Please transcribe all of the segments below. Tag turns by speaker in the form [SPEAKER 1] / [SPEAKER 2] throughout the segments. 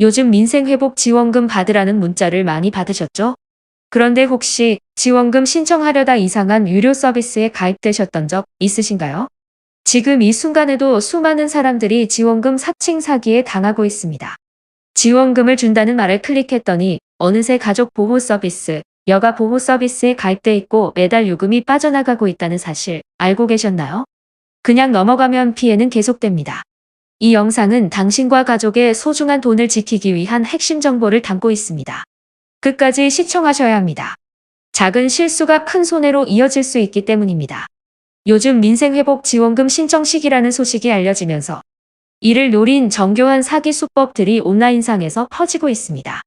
[SPEAKER 1] 요즘 민생회복 지원금 받으라는 문자를 많이 받으셨죠? 그런데 혹시 지원금 신청하려다 이상한 유료 서비스에 가입되셨던 적 있으신가요? 지금 이 순간에도 수많은 사람들이 지원금 사칭 사기에 당하고 있습니다. 지원금을 준다는 말을 클릭했더니 어느새 가족 보호 서비스, 여가 보호 서비스에 가입돼 있고 매달 요금이 빠져나가고 있다는 사실 알고 계셨나요? 그냥 넘어가면 피해는 계속됩니다. 이 영상은 당신과 가족의 소중한 돈을 지키기 위한 핵심 정보를 담고 있습니다. 끝까지 시청하셔야 합니다. 작은 실수가 큰 손해로 이어질 수 있기 때문입니다. 요즘 민생회복지원금 신청 시기라는 소식이 알려지면서 이를 노린 정교한 사기 수법들이 온라인상에서 퍼지고 있습니다.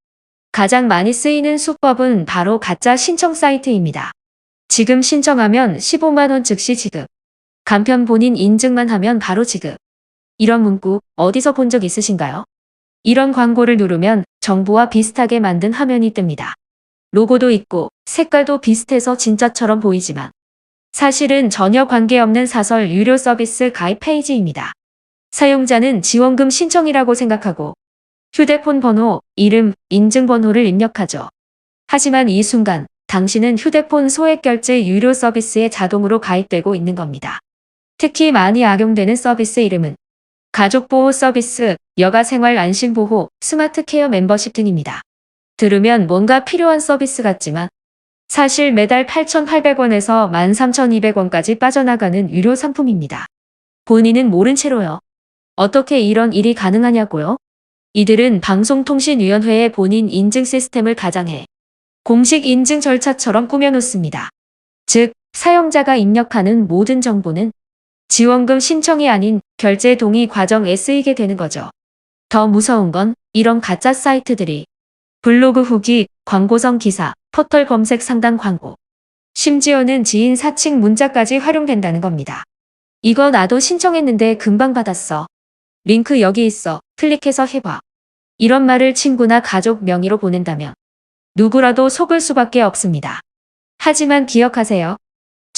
[SPEAKER 1] 가장 많이 쓰이는 수법은 바로 가짜 신청 사이트입니다. 지금 신청하면 15만원 즉시 지급. 간편 본인 인증만 하면 바로 지급. 이런 문구 어디서 본 적 있으신가요? 이런 광고를 누르면 정부와 비슷하게 만든 화면이 뜹니다. 로고도 있고 색깔도 비슷해서 진짜처럼 보이지만 사실은 전혀 관계없는 사설 유료 서비스 가입 페이지입니다. 사용자는 지원금 신청이라고 생각하고 휴대폰 번호, 이름, 인증번호를 입력하죠. 하지만 이 순간 당신은 휴대폰 소액 결제 유료 서비스에 자동으로 가입되고 있는 겁니다. 특히 많이 악용되는 서비스 이름은 가족보호 서비스, 여가생활 안심보호, 스마트 케어 멤버십 등입니다. 들으면 뭔가 필요한 서비스 같지만 사실 매달 8,800원에서 13,200원까지 빠져나가는 유료 상품입니다. 본인은 모른 채로요. 어떻게 이런 일이 가능하냐고요? 이들은 방송통신위원회의 본인 인증 시스템을 가장해 공식 인증 절차처럼 꾸며놓습니다. 즉, 사용자가 입력하는 모든 정보는 지원금 신청이 아닌 결제 동의 과정에 쓰이게 되는 거죠. 더 무서운 건 이런 가짜 사이트들이 블로그 후기, 광고성 기사, 포털 검색 상단 광고, 심지어는 지인 사칭 문자까지 활용된다는 겁니다. 이거 나도 신청했는데 금방 받았어. 링크 여기 있어. 클릭해서 해봐. 이런 말을 친구나 가족 명의로 보낸다면 누구라도 속을 수밖에 없습니다. 하지만 기억하세요.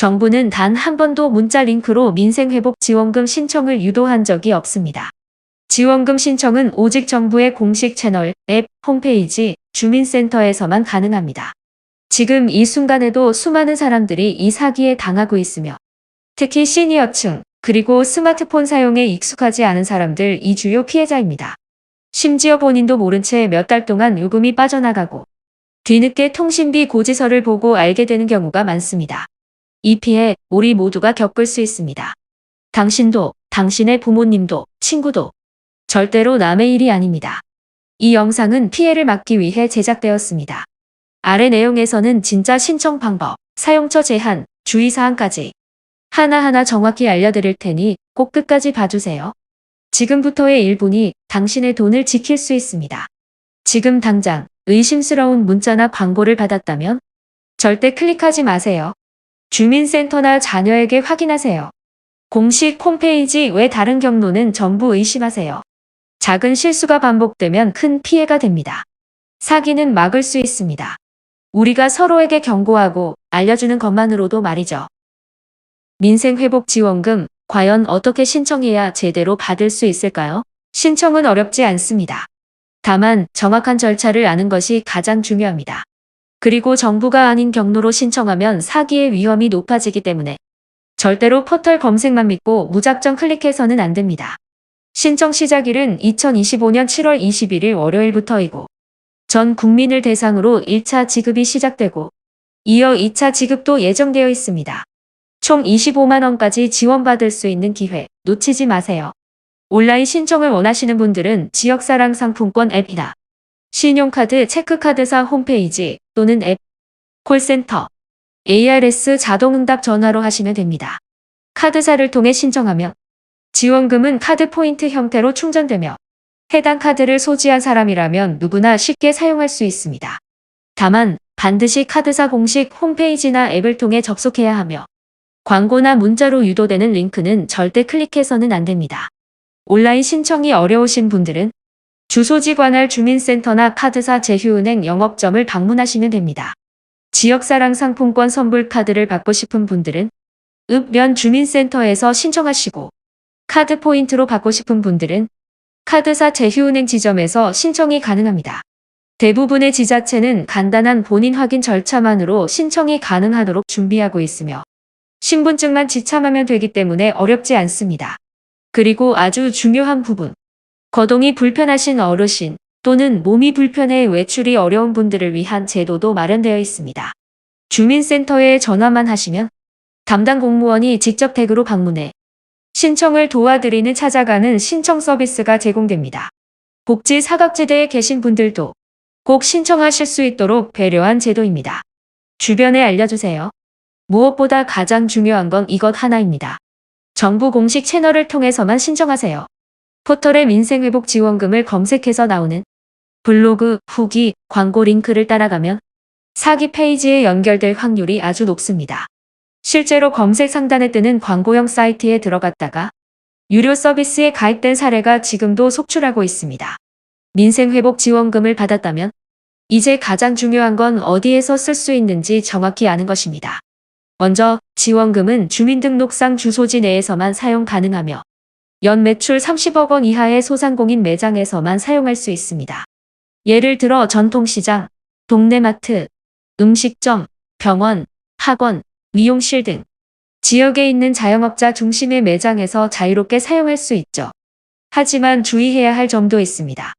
[SPEAKER 1] 정부는 단 한 번도 문자 링크로 민생회복 지원금 신청을 유도한 적이 없습니다. 지원금 신청은 오직 정부의 공식 채널, 앱, 홈페이지, 주민센터에서만 가능합니다. 지금 이 순간에도 수많은 사람들이 이 사기에 당하고 있으며 특히 시니어층, 그리고 스마트폰 사용에 익숙하지 않은 사람들 이 주요 피해자입니다. 심지어 본인도 모른 채 몇 달 동안 요금이 빠져나가고 뒤늦게 통신비 고지서를 보고 알게 되는 경우가 많습니다. 이 피해 우리 모두가 겪을 수 있습니다. 당신도, 당신의 부모님도, 친구도 절대로 남의 일이 아닙니다. 이 영상은 피해를 막기 위해 제작되었습니다. 아래 내용에서는 진짜 신청 방법, 사용처 제한, 주의사항까지 하나하나 정확히 알려드릴 테니 꼭 끝까지 봐주세요. 지금부터의 1분이 당신의 돈을 지킬 수 있습니다. 지금 당장 의심스러운 문자나 광고를 받았다면 절대 클릭하지 마세요. 주민센터나 자녀에게 확인하세요. 공식 홈페이지 외 다른 경로는 전부 의심하세요. 작은 실수가 반복되면 큰 피해가 됩니다. 사기는 막을 수 있습니다. 우리가 서로에게 경고하고 알려주는 것만으로도 말이죠. 민생회복지원금 과연 어떻게 신청해야 제대로 받을 수 있을까요? 신청은 어렵지 않습니다. 다만 정확한 절차를 아는 것이 가장 중요합니다. 그리고 정부가 아닌 경로로 신청하면 사기의 위험이 높아지기 때문에 절대로 포털 검색만 믿고 무작정 클릭해서는 안 됩니다. 신청 시작일은 2025년 7월 21일 월요일부터이고 전 국민을 대상으로 1차 지급이 시작되고 이어 2차 지급도 예정되어 있습니다. 총 25만 원까지 지원받을 수 있는 기회 놓치지 마세요. 온라인 신청을 원하시는 분들은 지역사랑 상품권 앱이나 신용카드 체크카드사 홈페이지 또는 앱, 콜센터, ARS 자동응답 전화로 하시면 됩니다. 카드사를 통해 신청하면 지원금은 카드 포인트 형태로 충전되며 해당 카드를 소지한 사람이라면 누구나 쉽게 사용할 수 있습니다. 다만 반드시 카드사 공식 홈페이지나 앱을 통해 접속해야 하며 광고나 문자로 유도되는 링크는 절대 클릭해서는 안 됩니다. 온라인 신청이 어려우신 분들은 주소지 관할 주민센터나 카드사 제휴은행 영업점을 방문하시면 됩니다. 지역사랑 상품권 선불 카드를 받고 싶은 분들은 읍면 주민센터에서 신청하시고 카드 포인트로 받고 싶은 분들은 카드사 제휴은행 지점에서 신청이 가능합니다. 대부분의 지자체는 간단한 본인 확인 절차만으로 신청이 가능하도록 준비하고 있으며 신분증만 지참하면 되기 때문에 어렵지 않습니다. 그리고 아주 중요한 부분. 거동이 불편하신 어르신 또는 몸이 불편해 외출이 어려운 분들을 위한 제도도 마련되어 있습니다. 주민센터에 전화만 하시면 담당 공무원이 직접 댁으로 방문해 신청을 도와드리는 찾아가는 신청 서비스가 제공됩니다. 복지 사각지대에 계신 분들도 꼭 신청하실 수 있도록 배려한 제도입니다. 주변에 알려주세요. 무엇보다 가장 중요한 건 이것 하나입니다. 정부 공식 채널을 통해서만 신청하세요. 포털의 민생회복 지원금을 검색해서 나오는 블로그, 후기, 광고 링크를 따라가면 사기 페이지에 연결될 확률이 아주 높습니다. 실제로 검색 상단에 뜨는 광고형 사이트에 들어갔다가 유료 서비스에 가입된 사례가 지금도 속출하고 있습니다. 민생회복 지원금을 받았다면 이제 가장 중요한 건 어디에서 쓸 수 있는지 정확히 아는 것입니다. 먼저 지원금은 주민등록상 주소지 내에서만 사용 가능하며 연 매출 30억 원 이하의 소상공인 매장에서만 사용할 수 있습니다. 예를 들어 전통시장, 동네마트, 음식점, 병원, 학원, 미용실 등 지역에 있는 자영업자 중심의 매장에서 자유롭게 사용할 수 있죠. 하지만 주의해야 할 점도 있습니다.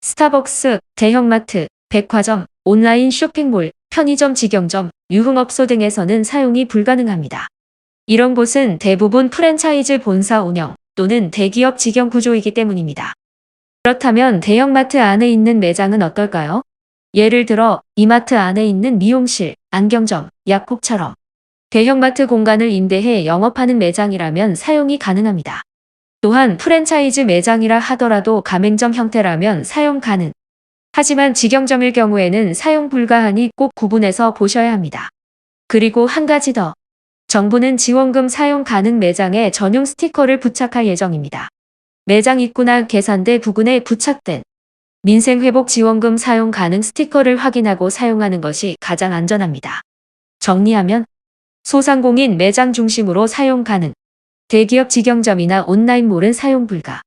[SPEAKER 1] 스타벅스, 대형마트, 백화점, 온라인 쇼핑몰, 편의점 직영점, 유흥업소 등에서는 사용이 불가능합니다. 이런 곳은 대부분 프랜차이즈 본사 운영 또는 대기업 직영 구조이기 때문입니다. 그렇다면 대형마트 안에 있는 매장은 어떨까요? 예를 들어 이마트 안에 있는 미용실, 안경점, 약국처럼 대형마트 공간을 임대해 영업하는 매장이라면 사용이 가능합니다. 또한 프랜차이즈 매장이라 하더라도 가맹점 형태라면 사용 가능. 하지만 직영점일 경우에는 사용 불가하니 꼭 구분해서 보셔야 합니다. 그리고 한 가지 더. 정부는 지원금 사용 가능 매장에 전용 스티커를 부착할 예정입니다. 매장 입구나 계산대 부근에 부착된 민생회복 지원금 사용 가능 스티커를 확인하고 사용하는 것이 가장 안전합니다. 정리하면 소상공인 매장 중심으로 사용 가능, 대기업 직영점이나 온라인몰은 사용 불가,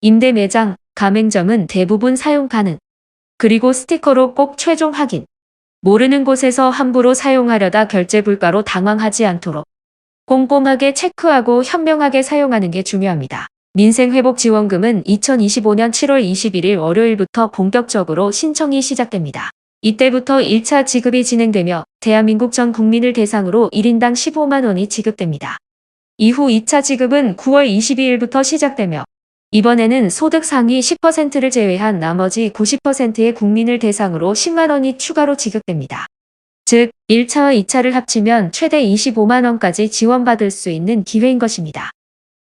[SPEAKER 1] 임대 매장, 가맹점은 대부분 사용 가능, 그리고 스티커로 꼭 최종 확인, 모르는 곳에서 함부로 사용하려다 결제 불가로 당황하지 않도록 꼼꼼하게 체크하고 현명하게 사용하는 게 중요합니다. 민생회복지원금은 2025년 7월 21일 월요일부터 본격적으로 신청이 시작됩니다. 이때부터 1차 지급이 진행되며 대한민국 전 국민을 대상으로 1인당 15만 원이 지급됩니다. 이후 2차 지급은 9월 22일부터 시작되며 이번에는 소득 상위 10%를 제외한 나머지 90%의 국민을 대상으로 10만 원이 추가로 지급됩니다. 즉, 1차와 2차를 합치면 최대 25만 원까지 지원받을 수 있는 기회인 것입니다.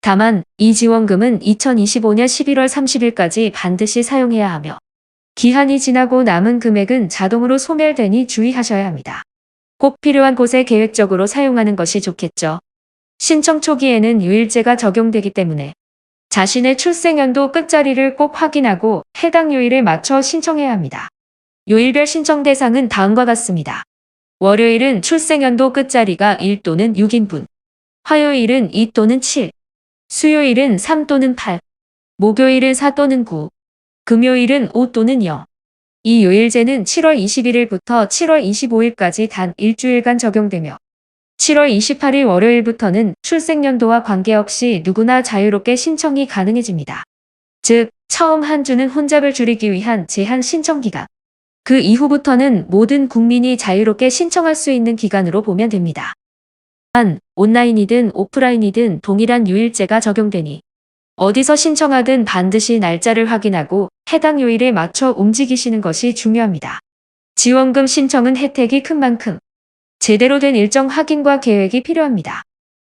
[SPEAKER 1] 다만 이 지원금은 2025년 11월 30일까지 반드시 사용해야 하며 기한이 지나고 남은 금액은 자동으로 소멸되니 주의하셔야 합니다. 꼭 필요한 곳에 계획적으로 사용하는 것이 좋겠죠. 신청 초기에는 유일제가 적용되기 때문에 자신의 출생연도 끝자리를 꼭 확인하고 해당 요일에 맞춰 신청해야 합니다. 요일별 신청 대상은 다음과 같습니다. 월요일은 출생연도 끝자리가 1 또는 6인분, 화요일은 2 또는 7, 수요일은 3 또는 8, 목요일은 4 또는 9, 금요일은 5 또는 0. 이 요일제는 7월 21일부터 7월 25일까지 단 일주일간 적용되며 7월 28일 월요일부터는 출생연도와 관계없이 누구나 자유롭게 신청이 가능해집니다. 즉, 처음 한 주는 혼잡을 줄이기 위한 제한 신청 기간. 그 이후부터는 모든 국민이 자유롭게 신청할 수 있는 기간으로 보면 됩니다. 단, 온라인이든 오프라인이든 동일한 유일제가 적용되니 어디서 신청하든 반드시 날짜를 확인하고 해당 요일에 맞춰 움직이시는 것이 중요합니다. 지원금 신청은 혜택이 큰 만큼 제대로 된 일정 확인과 계획이 필요합니다.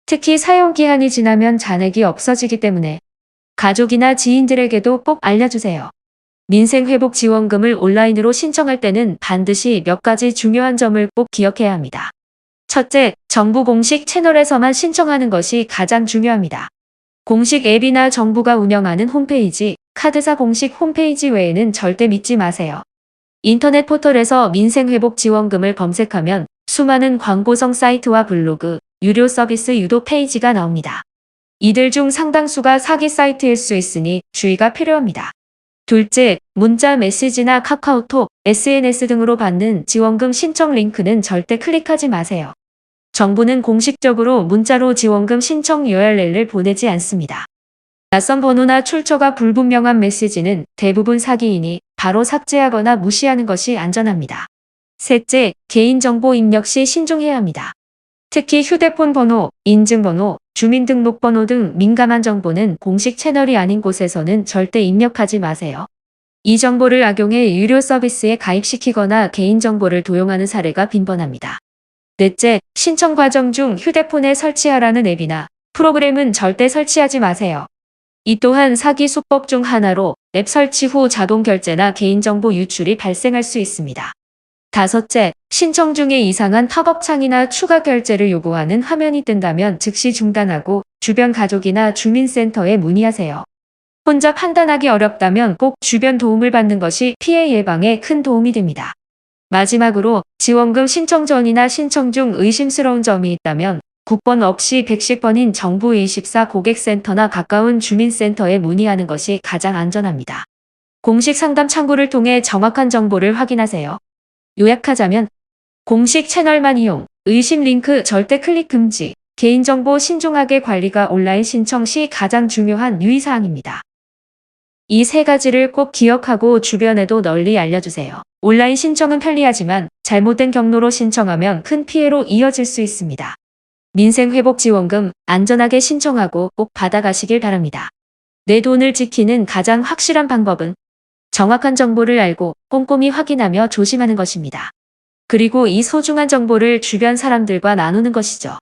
[SPEAKER 1] 특히 사용 기한이 지나면 잔액이 없어지기 때문에 가족이나 지인들에게도 꼭 알려주세요. 민생회복 지원금을 온라인으로 신청할 때는 반드시 몇 가지 중요한 점을 꼭 기억해야 합니다. 첫째, 정부 공식 채널에서만 신청하는 것이 가장 중요합니다. 공식 앱이나 정부가 운영하는 홈페이지, 카드사 공식 홈페이지 외에는 절대 믿지 마세요. 인터넷 포털에서 민생회복 지원금을 검색하면 수많은 광고성 사이트와 블로그, 유료 서비스 유도 페이지가 나옵니다. 이들 중 상당수가 사기 사이트일 수 있으니 주의가 필요합니다. 둘째, 문자 메시지나 카카오톡, SNS 등으로 받는 지원금 신청 링크는 절대 클릭하지 마세요. 정부는 공식적으로 문자로 지원금 신청 URL을 보내지 않습니다. 낯선 번호나 출처가 불분명한 메시지는 대부분 사기이니 바로 삭제하거나 무시하는 것이 안전합니다. 셋째, 개인정보 입력 시 신중해야 합니다. 특히 휴대폰 번호, 인증번호, 주민등록번호 등 민감한 정보는 공식 채널이 아닌 곳에서는 절대 입력하지 마세요. 이 정보를 악용해 유료 서비스에 가입시키거나 개인정보를 도용하는 사례가 빈번합니다. 넷째, 신청 과정 중 휴대폰에 설치하라는 앱이나 프로그램은 절대 설치하지 마세요. 이 또한 사기 수법 중 하나로 앱 설치 후 자동 결제나 개인정보 유출이 발생할 수 있습니다. 다섯째, 신청 중에 이상한 팝업 창이나 추가 결제를 요구하는 화면이 뜬다면 즉시 중단하고 주변 가족이나 주민센터에 문의하세요. 혼자 판단하기 어렵다면 꼭 주변 도움을 받는 것이 피해 예방에 큰 도움이 됩니다. 마지막으로 지원금 신청 전이나 신청 중 의심스러운 점이 있다면 국번 없이 110번인 정부 24 고객센터나 가까운 주민센터에 문의하는 것이 가장 안전합니다. 공식 상담 창구를 통해 정확한 정보를 확인하세요. 요약하자면 공식 채널만 이용, 의심 링크 절대 클릭 금지, 개인정보 신중하게 관리가 온라인 신청 시 가장 중요한 유의사항입니다. 이 세 가지를 꼭 기억하고 주변에도 널리 알려주세요. 온라인 신청은 편리하지만 잘못된 경로로 신청하면 큰 피해로 이어질 수 있습니다. 민생회복지원금 안전하게 신청하고 꼭 받아가시길 바랍니다. 내 돈을 지키는 가장 확실한 방법은 정확한 정보를 알고 꼼꼼히 확인하며 조심하는 것입니다. 그리고 이 소중한 정보를 주변 사람들과 나누는 것이죠.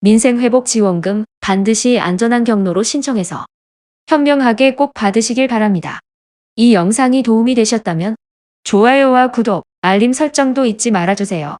[SPEAKER 1] 민생회복지원금 반드시 안전한 경로로 신청해서 현명하게 꼭 받으시길 바랍니다. 이 영상이 도움이 되셨다면 좋아요와 구독, 알림 설정도 잊지 말아주세요.